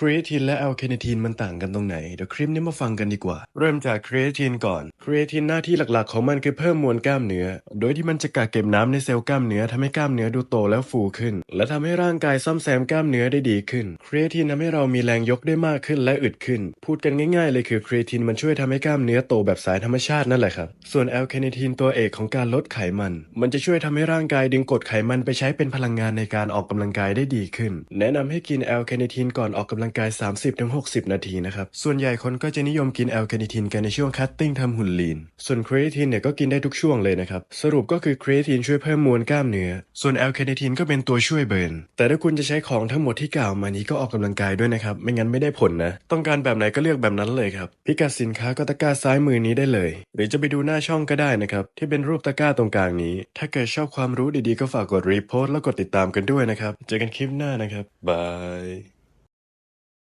ครีเอทินและแอลเคเนทีนมันต่างกันตรงไหน เดี๋ยวคลิปนี้มาฟังกันดีกว่า เริ่มจากครีเอทินก่อน ครีเอทินหน้าที่หลักๆ ของมันคือเพิ่มมวลกล้ามเนื้อ โดยที่มันจะกักเก็บน้ำในเซลล์กล้ามเนื้อทำให้กล้ามเนื้อดูโตแล้วฟูขึ้น และทำให้ร่างกายซ่อมแซมกล้ามเนื้อได้ดีขึ้น ครีเอทินทำให้เรามีแรงยกได้มากขึ้นและอึดขึ้น พูดกันง่ายๆเลยคือครีเอทินมันช่วยทำให้กล้ามเนื้อโตแบบสายธรรมชาตินั่นแหละครับ ส่วนแอลคาเนทีนตัวเอกของการลดไขมัน มันจะช่วยทำให้ร่างกายดึงกรดไขมันไปใช้เป็นพลังงานในการออกกำลังกายได้ดีขึ้น แนะนำให้กินแอลคาเนทีนก่อนออกกำลังกาย 30-60 นาทีนะครับ ส่วนใหญ่คนก็จะนิยมกินแอลคาเนทีนกันในช่วงคัตติ้งทำหุ่นลีน ส่วนครีเอทินเนี่ยก็กินได้ทุกช่วงเลยนะครับ สรุปก็คือครีเอทินช่วยเพิ่มมวลกล้ามเนื้อ ส่วนแอลคาเนทีนก็เป็นตัวช่วยเบิร์น แต่ถ้าคุณจะใช้ของทั้งหมดที่กล่าวมานี้ก็ออกกำลังกายด้วยนะครับ ไม่งั้นไม่ได้ผลนะ ต้องการแบบไหนก็เลือกแบบนั้นเลยครับ พิกัดสินค้าก็ตะกร้าซ้ายมือนี้ได้เลย หรือจะไปดูหน้าช่องก็ได้นะครับ ที่เป็นรูปตะกร้าตรงกลางนี้ ถ้าเกิดชอบความรู้ดีๆก็ฝากกดรีโพสต์แล้วกดติดตามกันด้วยนะครับ เจอกันคลิปหน้านะครับบาย